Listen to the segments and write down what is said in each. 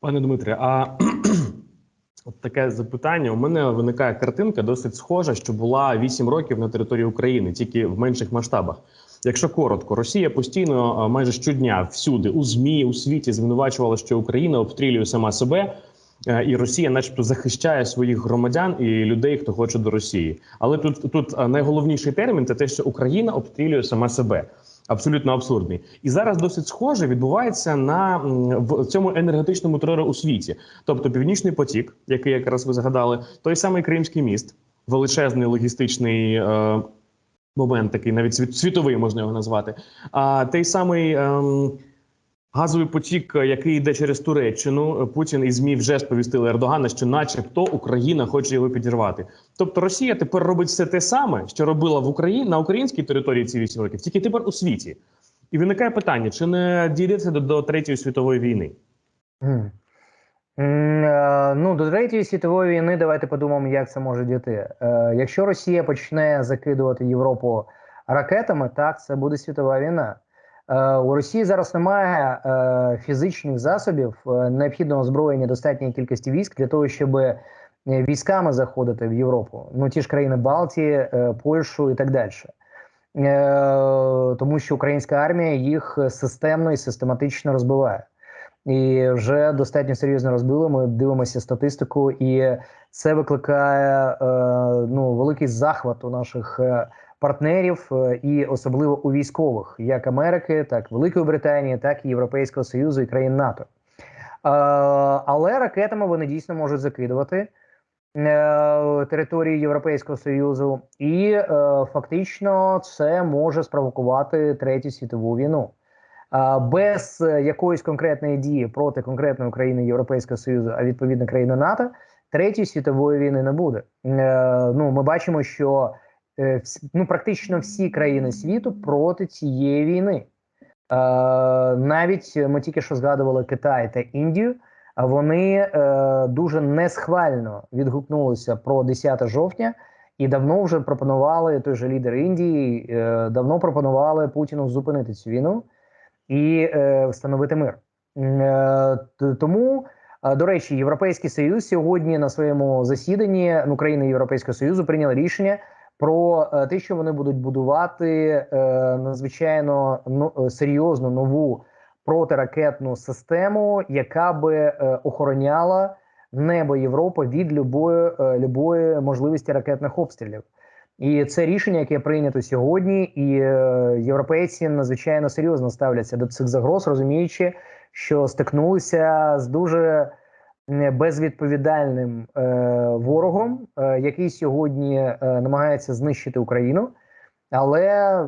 Пане Дмитре, а от таке запитання. У мене виникає картинка досить схожа, що була 8 років на території України, тільки в менших масштабах. Якщо коротко, Росія постійно майже щодня всюди у змі у світі звинувачувала, що Україна обстрілює сама себе, е, і Росія, начебто, захищає своїх громадян і людей, хто хоче до Росії. Але тут тут найголовніший термін це те, що Україна обстрілює сама себе. Абсолютно абсурдний, і зараз досить схоже відбувається на в цьому енергетичному терору у світі. Тобто, північний потік, який якраз ви згадали, той самий Кримський міст, величезний логістичний е, момент, такий навіть світ, світовий можна його назвати. А той самий ем, газовий потік, який йде через Туреччину, Путін і ЗМІ вже сповістили Ердогана, що, начебто, Україна хоче його підірвати. Тобто, Росія тепер робить все те саме, що робила в Україні на українській території ці 8 років, тільки тепер у світі. І виникає питання: чи не дійдеться до, до третьої світової війни? Е, Ну, до Третьої світової війни давайте подумаємо, як це може дійти. Е, Якщо Росія почне закидувати Європу ракетами, так це буде світова війна. Е, У Росії зараз немає е, фізичних засобів, е, необхідного озброєння достатньої кількості військ для того, щоб військами заходити в Європу. Ну ті ж країни Балтії, Польщу і так далі. Тому що українська армія їх системно і систематично розбиває і вже достатньо серйозно розбили. Ми дивимося статистику, і це викликає ну великий захват у наших партнерів, е, і особливо у військових, як Америки, так Великої Британії, так і Європейського Союзу і країн НАТО. Е, але ракетами вони дійсно можуть закидувати. е, Територію Європейського союзу, і фактично це може спровокувати третю світову війну. Без якоїсь конкретної дії проти конкретної країни Європейського Союзу, а відповідно країни НАТО, третьої світової війни не буде. Ну, ми бачимо, що ну, практично всі країни світу проти цієї війни. Е, навіть ми тільки що згадували Китай та Індію. Вони е, дуже несхвально відгукнулися про 10 жовтня і давно вже пропонували той же лідер Індії, е, давно пропонували Путіну зупинити цю війну і е, встановити мир. Е, тому, е, до речі, Європейський Союз сьогодні на своєму засіданні ну, країни Європейського Союзу прийняли рішення про е, те, що вони будуть будувати е, надзвичайно ну, е, серйозну нову протиракетну систему, яка би охороняла небо Європи від любої, любої можливості ракетних обстрілів. І це рішення, яке прийнято сьогодні, і європейці надзвичайно серйозно ставляться до цих загроз, розуміючи, що стикнулися з дуже безвідповідальним е, ворогом, е, який сьогодні е, намагається знищити Україну. Але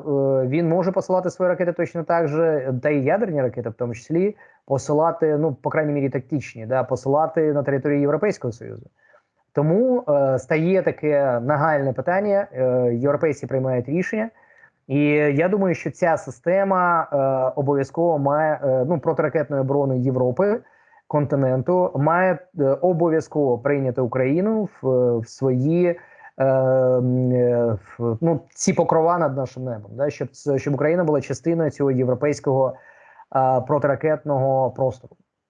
він може посилати свої ракети точно так же, та й ядерні ракети, в тому числі, посилати, ну, по крайній мірі, тактичні, да, посилати на територію Європейського Союзу. Тому е, стає таке нагальне питання. Е, європейці приймають рішення, і я думаю, що ця система е, обов'язково має е, ну протиракетної оборони Європи континенту, має е, обов'язково прийняти Україну в, в свої е, е, ну, ці покрова над нашим небом, да, щоб щоб Україна була частиною цього європейського е, протиракетного простору.